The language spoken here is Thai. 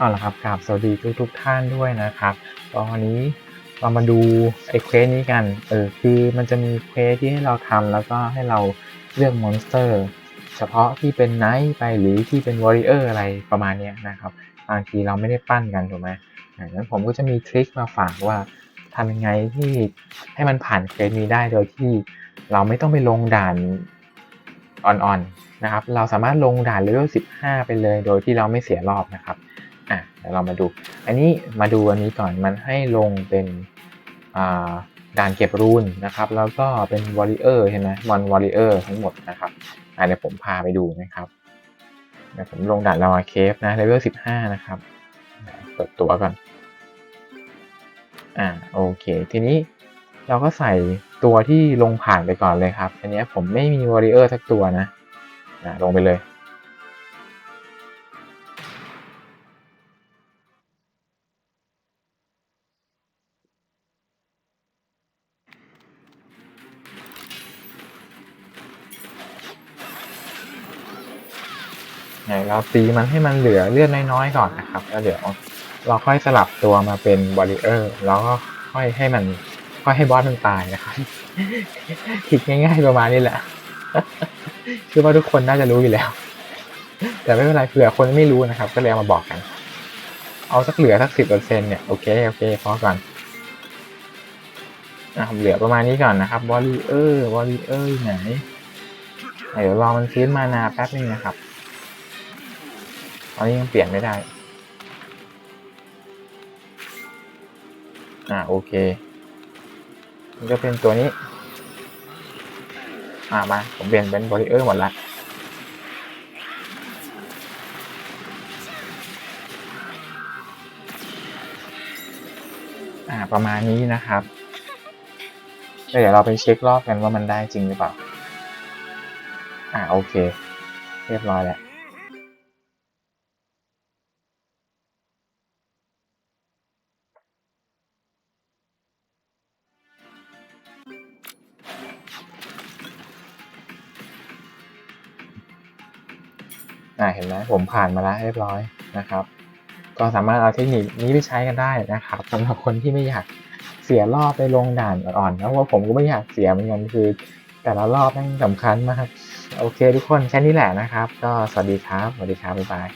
เอาละครับกราบสวัสดีทุกทุกท่านด้วยนะครับก็วันนี้เรามาดูไอ้เควสนี้กัน เออคือมันจะมีเควสที่ให้เราทำแล้วก็ให้เราเลือกมอนสเตอร์ เฉพาะที่เป็นไนท์ไปหรือที่เป็นวอริเออร์อะไรประมาณนี้นะครับบางทีเราไม่ได้ปั้นกันถูกไหมอ่างั้นผมก็จะมีทริคมาฝากว่าทำยังไงที่ให้มันผ่านเควสนี้ได้โดยที่เราไม่ต้องไปลงด่านอ่อนๆนะครับ เราสามารถลงด่านเลเวล15 ไปเลย โดยที่เราไม่เสียรอบนะครับ เรามาดู อันนี้มาดูอันนี้ก่อนมันให้ลงเป็นอ่าด่านเก็บรูนนะครับ แล้วก็เป็นวอริเออร์ใช่ไหมมอนวอริเออร์ทั้งหมดนะครับอะเดี๋ยวผมพาไปดูนะครับเดี๋ยวผมลงด่านลาวาเคฟนะเลเวล15นะครับเปิดตัวก่อนอ่าโอเค ทีนี้เราก็ใส่ตัวที่ลงผ่านไปก่อนเลยครับ อันนี้ผมไม่มีวอริเออร์สักตัวนะอ่าลงไปเลย ไหนเราตีมันให้มันเหลือเลือดน้อยๆก่อนนะครับ แล้วเดี๋ยวเราค่อยสลับตัวมาเป็นบอริเออร์แล้วก็ค่อยให้มันค่อยให้บอสมันตายนะครับคิดง่ายๆประมาณนี้แหละคือว่าทุกคนน่าจะรู้อยู่แล้ว แต่ไม่เป็นไรเผื่อคนไม่รู้นะครับ ก็เลยเอามาบอกกัน เอาสักเหลือสักสิบเปอร์เซ็นเนี่ยโอเคโอเคพอก่อนอะเหลือประมาณนี้ก่อนนะครับบอริเออร์บอริเออร์ไหนเดี๋ยวรอมันฟื้นมานาแป๊บนึงนะครับ อันนี้ยังเปลี่ยนไม่ได้ อ่าโอเคมันก็เป็นตัวนี้ อ่ามา ผมเปลี่ยนเป็นบริเออร์หมดละอ่าประมาณนี้นะครับเดี๋ยวเราไปเช็ครอบกันว่ามันได้จริงหรือเปล่า อ่าโอเค เรียบร้อยแล้ว อ่าเห็นไหมผมผ่านมาแล้วเรียบร้อยนะครับ ก็สามารถเอาเทคนิคนี้ไปใช้กันได้นะครับสำหรับคนที่ไม่อยากเสียรอบไปลงด่านอ่อนๆนะเพราะว่าผมก็ไม่อยากเสียเหมือนกันคือ แต่ละรอบนั่นสำคัญมากโอเคทุกคนแค่นี้แหละนะครับ ก็สวัสดีครับสวัสดีครับบ๊ายบาย